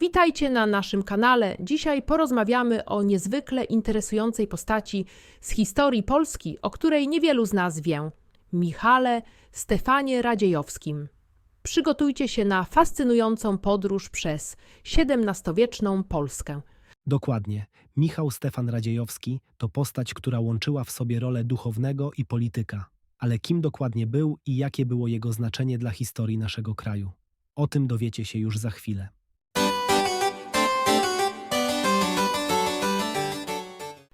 Witajcie na naszym kanale. Dzisiaj porozmawiamy o niezwykle interesującej postaci z historii Polski, o której niewielu z nas wie. Michale Stefanie Radziejowskim. Przygotujcie się na fascynującą podróż przez XVII-wieczną Polskę. Dokładnie. Michał Stefan Radziejowski to postać, która łączyła w sobie rolę duchownego i polityka. Ale kim dokładnie był i jakie było jego znaczenie dla historii naszego kraju? O tym dowiecie się już za chwilę.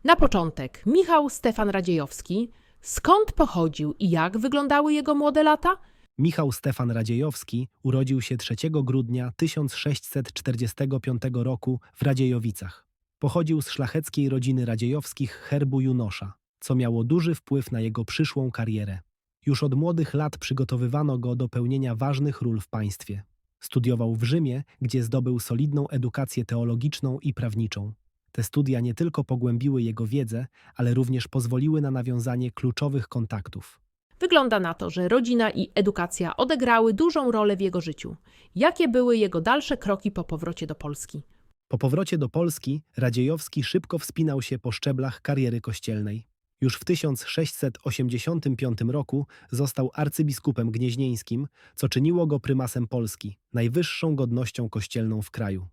Na początek Michał Stefan Radziejowski. Skąd pochodził i jak wyglądały jego młode lata? Michał Stefan Radziejowski urodził się 3 grudnia 1645 roku w Radziejowicach. Pochodził z szlacheckiej rodziny Radziejowskich herbu Junosza, co miało duży wpływ na jego przyszłą karierę. Już od młodych lat przygotowywano go do pełnienia ważnych ról w państwie. Studiował w Rzymie, gdzie zdobył solidną edukację teologiczną i prawniczą. Te studia nie tylko pogłębiły jego wiedzę, ale również pozwoliły na nawiązanie kluczowych kontaktów. Wygląda na to, że rodzina i edukacja odegrały dużą rolę w jego życiu. Jakie były jego dalsze kroki po powrocie do Polski? Po powrocie do Polski Radziejowski szybko wspinał się po szczeblach kariery kościelnej. Już w 1685 roku został arcybiskupem gnieźnieńskim, co czyniło go prymasem Polski, najwyższą godnością kościelną w kraju.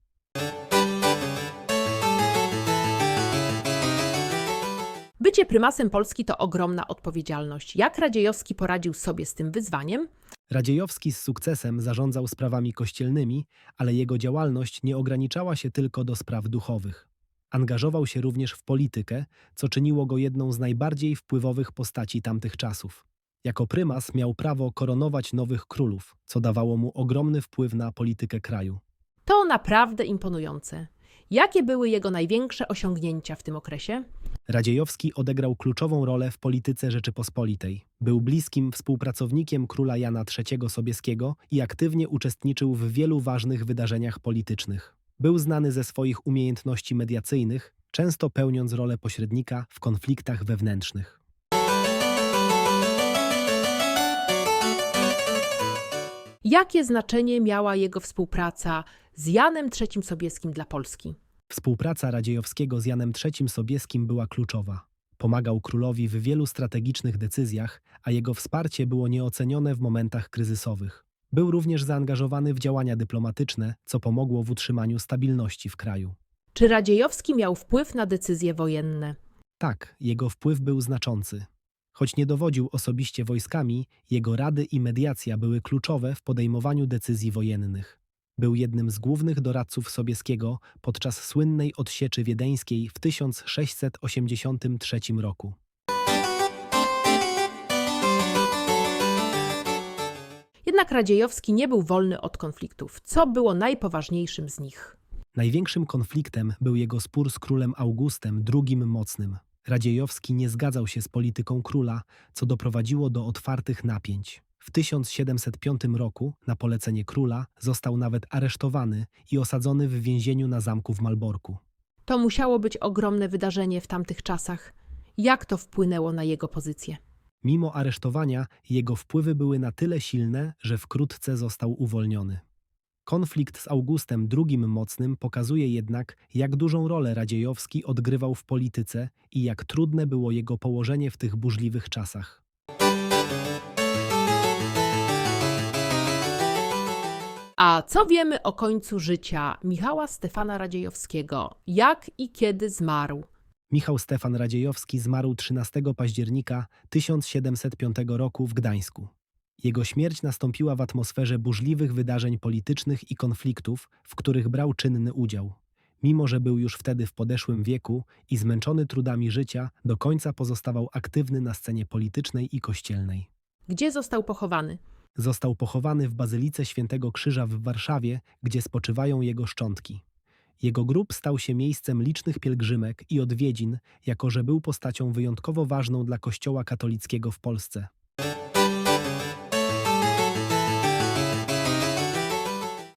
Bycie prymasem Polski to ogromna odpowiedzialność. Jak Radziejowski poradził sobie z tym wyzwaniem? Radziejowski z sukcesem zarządzał sprawami kościelnymi, ale jego działalność nie ograniczała się tylko do spraw duchowych. Angażował się również w politykę, co czyniło go jedną z najbardziej wpływowych postaci tamtych czasów. Jako prymas miał prawo koronować nowych królów, co dawało mu ogromny wpływ na politykę kraju. To naprawdę imponujące. Jakie były jego największe osiągnięcia w tym okresie? Radziejowski odegrał kluczową rolę w polityce Rzeczypospolitej. Był bliskim współpracownikiem króla Jana III Sobieskiego i aktywnie uczestniczył w wielu ważnych wydarzeniach politycznych. Był znany ze swoich umiejętności mediacyjnych, często pełniąc rolę pośrednika w konfliktach wewnętrznych. Jakie znaczenie miała jego współpraca z Janem III Sobieskim dla Polski? Współpraca Radziejowskiego z Janem III Sobieskim była kluczowa. Pomagał królowi w wielu strategicznych decyzjach, a jego wsparcie było nieocenione w momentach kryzysowych. Był również zaangażowany w działania dyplomatyczne, co pomogło w utrzymaniu stabilności w kraju. Czy Radziejowski miał wpływ na decyzje wojenne? Tak, jego wpływ był znaczący. Choć nie dowodził osobiście wojskami, jego rady i mediacja były kluczowe w podejmowaniu decyzji wojennych. Był jednym z głównych doradców Sobieskiego podczas słynnej odsieczy wiedeńskiej w 1683 roku. Jednak Radziejowski nie był wolny od konfliktów. Co było najpoważniejszym z nich? Największym konfliktem był jego spór z królem Augustem II Mocnym. Radziejowski nie zgadzał się z polityką króla, co doprowadziło do otwartych napięć. W 1705 roku, na polecenie króla, został nawet aresztowany i osadzony w więzieniu na zamku w Malborku. To musiało być ogromne wydarzenie w tamtych czasach. Jak to wpłynęło na jego pozycję? Mimo aresztowania, jego wpływy były na tyle silne, że wkrótce został uwolniony. Konflikt z Augustem II Mocnym pokazuje jednak, jak dużą rolę Radziejowski odgrywał w polityce i jak trudne było jego położenie w tych burzliwych czasach. A co wiemy o końcu życia Michała Stefana Radziejowskiego? Jak i kiedy zmarł? Michał Stefan Radziejowski zmarł 13 października 1705 roku w Gdańsku. Jego śmierć nastąpiła w atmosferze burzliwych wydarzeń politycznych i konfliktów, w których brał czynny udział. Mimo, że był już wtedy w podeszłym wieku i zmęczony trudami życia, do końca pozostawał aktywny na scenie politycznej i kościelnej. Gdzie został pochowany? Został pochowany w Bazylice Świętego Krzyża w Warszawie, gdzie spoczywają jego szczątki. Jego grób stał się miejscem licznych pielgrzymek i odwiedzin, jako że był postacią wyjątkowo ważną dla Kościoła katolickiego w Polsce.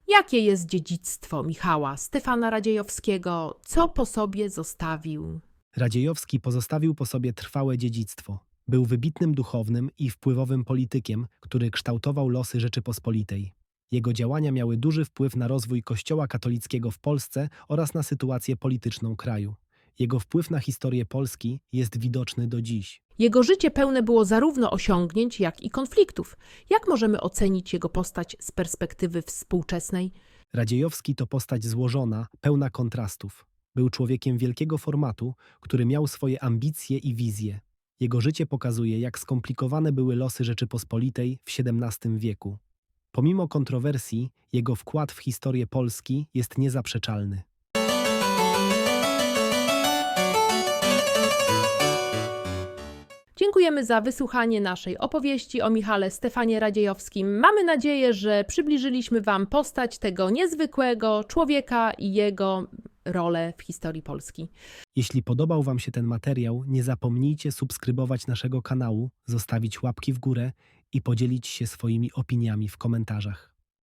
Jakie jest dziedzictwo Michała Stefana Radziejowskiego? Co po sobie zostawił? Radziejowski pozostawił po sobie trwałe dziedzictwo. Był wybitnym duchownym i wpływowym politykiem, który kształtował losy Rzeczypospolitej. Jego działania miały duży wpływ na rozwój Kościoła katolickiego w Polsce oraz na sytuację polityczną kraju. Jego wpływ na historię Polski jest widoczny do dziś. Jego życie pełne było zarówno osiągnięć, jak i konfliktów. Jak możemy ocenić jego postać z perspektywy współczesnej? Radziejowski to postać złożona, pełna kontrastów. Był człowiekiem wielkiego formatu, który miał swoje ambicje i wizje. Jego życie pokazuje, jak skomplikowane były losy Rzeczypospolitej w XVII wieku. Pomimo kontrowersji, jego wkład w historię Polski jest niezaprzeczalny. Dziękujemy za wysłuchanie naszej opowieści o Michale Stefanie Radziejowskim. Mamy nadzieję, że przybliżyliśmy Wam postać tego niezwykłego człowieka i jego rolę w historii Polski. Jeśli podobał Wam się ten materiał, nie zapomnijcie subskrybować naszego kanału, zostawić łapki w górę i podzielić się swoimi opiniami w komentarzach.